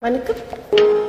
많이 끝?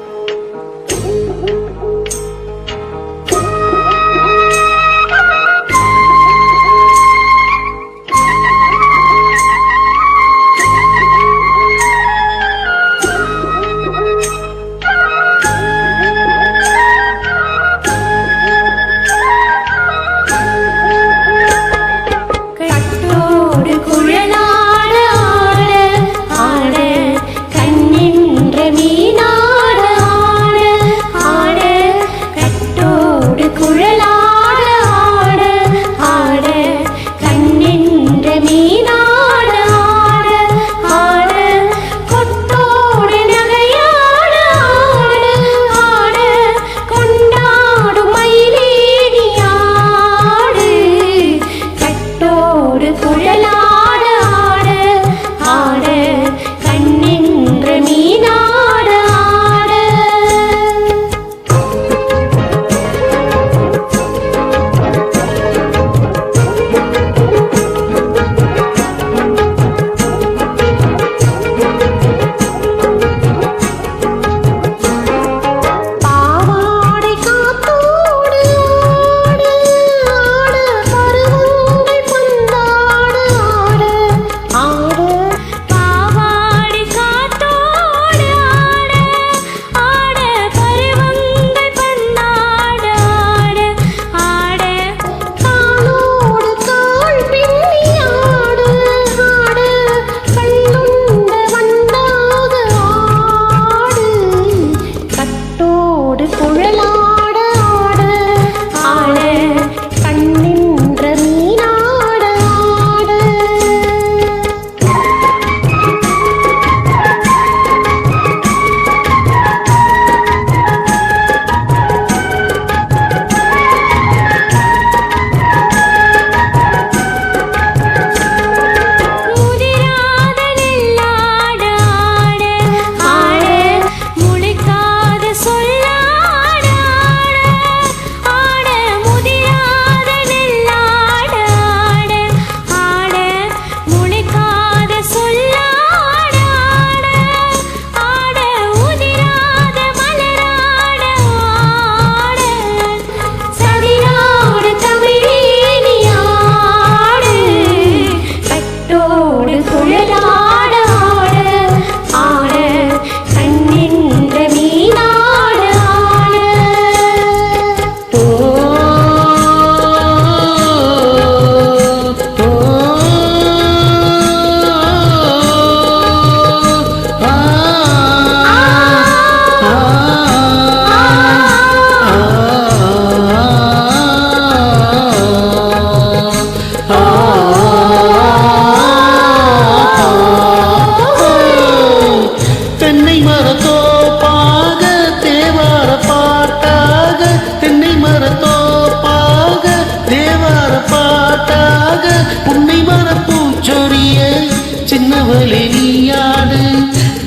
காதலே நீயாடு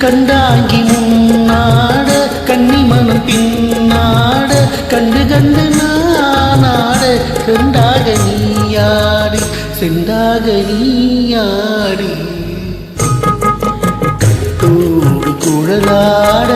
கண்டாங்கி முன்னாட கண்ணி மனம் பின்னாட கண்டு கண்டு நானாட கண்டாக நீயாடி செண்டாக நீயாடி. கட்டோடு குழலாட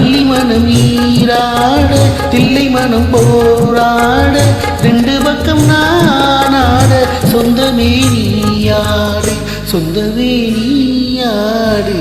வள்ளி மனம் ஈராட தில்லை மனம் போராட ரெண்டு பக்கம் நானாட சொந்தமே நீயாடு சொந்தமே நீயாடு